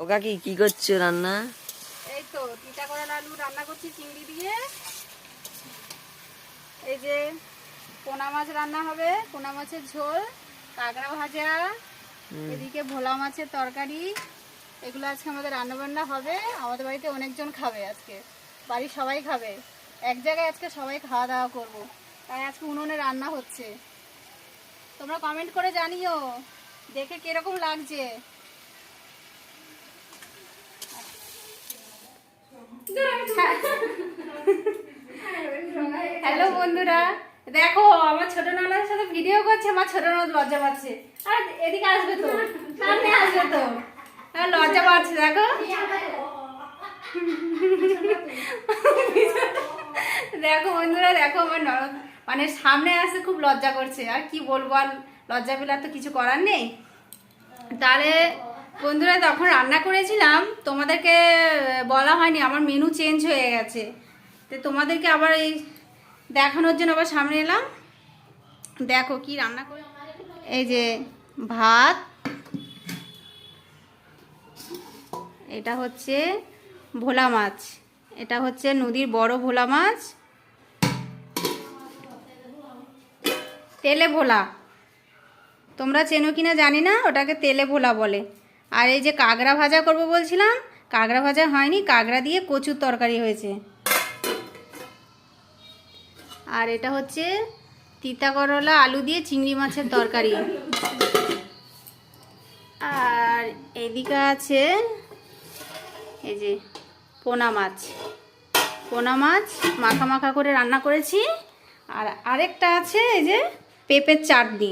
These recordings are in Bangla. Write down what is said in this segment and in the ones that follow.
ও কাকি কি করছ রান্না? এই তো তিতা করার আলু রান্না করছি চিংড়ি দিয়ে। এই যে পোনা মাছ রান্না হবে পোনা মাছের ঝোল কাঁকড়া ভাজা এদিকে ভোলা মাছের তরকারি এগুলো আজকে আমাদের রান্না বান্না হবে। আমাদের বাড়িতে অনেকজন খাবে আজকে। বাড়ির সবাই খাবে। এক জায়গায় আজকে সবাই খাওয়া দাওয়া করব। তাই আজকে উনুনে রান্না হচ্ছে। তোমরা কমেন্ট করে জানিও দেখে কীরকম লাগছে। হ্যালো বন্ধুরা, দেখো, আমার ছোট নানার সাথে ভিডিও করছে, আমার ছোট ননদ লজ্জা পাচ্ছে। আর এদিকে আসবে তো? সামনে আসবে তো? আর লজ্জা পাচ্ছে, দেখো। দেখো বন্ধুরা, দেখো, আমার ননদ মানে সামনে আসে খুব লজ্জা করছে। আর কি বলব, আর লজ্জা পেলে আর তো কিছু করার নেই। তাহলে বন্ধুরা তখন রান্না করেছিলাম, তোমাদেরকে বলা হয়নি, আমার মেনু চেঞ্জ হয়ে গেছে। তো তোমাদেরকে আবার এই দেখানোর জন্য আবার সামনে এলাম। দেখো কি রান্না করে এই যে ভাত, এটা হচ্ছে ভোলা মাছ। এটা হচ্ছে নদীর বড় ভোলা মাছ। তেলে ভোলা। তোমরা চেনো কিনা জানি না, ওটাকে তেলে ভোলা বলে। আর এই যে কাগড়া ভাজা করব বলছিলাম কাগড়া ভাজা হয়নি কাগড়া দিয়ে কচুর তরকারি হয়েছে। আর এটা হচ্ছে তিতা করলা, আলু দিয়ে চিংড়ি মাছের তরকারি। আর এদিকে আছে এই যে পোনা মাছ। পোনা মাছ মাখা মাখা করে রান্না করেছি। আর আরেকটা আছে এই যে পেঁপের চাটনি,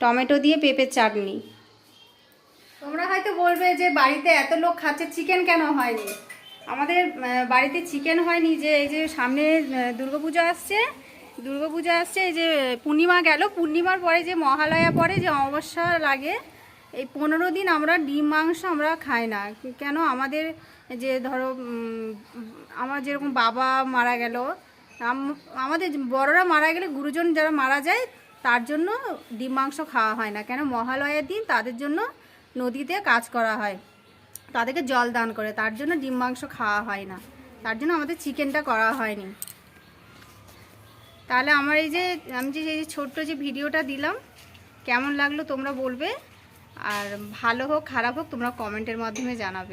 টমেটো দিয়ে পেঁপের চাটনি। তোমরা হয়তো বলবে যে বাড়িতে এত লোক খাচ্ছে, চিকেন কেন হয়নি? আমাদের বাড়িতে চিকেন হয়নি যে এই যে সামনে দুর্গাপুজো আসছে। দুর্গাপুজো আসছে, এই যে পূর্ণিমা গেল। পূর্ণিমার পরে যে মহালয়া পরে যে অমাবস্যা লাগে, এই পনেরো দিন আমরা ডিম, মাংস আমরা খাই না। কেন আমাদের যে ধরো আমার যেরকম বাবা মারা গেল আমাদের বড়রা মারা গেলে গুরুজন যারা মারা যায়, তার জন্য ডিম, মাংস খাওয়া হয় না। কেন মহালয়ার দিন তাদের জন্য নদীতে কাজ করা হয়। তাদেরকে জল দান করে। তার জন্য ডিম মাংস খাওয়া হয় না। তার জন্য আমাদের চিকেনটা করা হয়নি। তাহলে আমার এই যে, আমি যে এই ছোট্ট যে ভিডিওটা দিলাম, কেমন লাগল তোমরা বলবে? আর ভালো হোক, খারাপ হোক, তোমরা কমেন্টের মাধ্যমে জানাবে।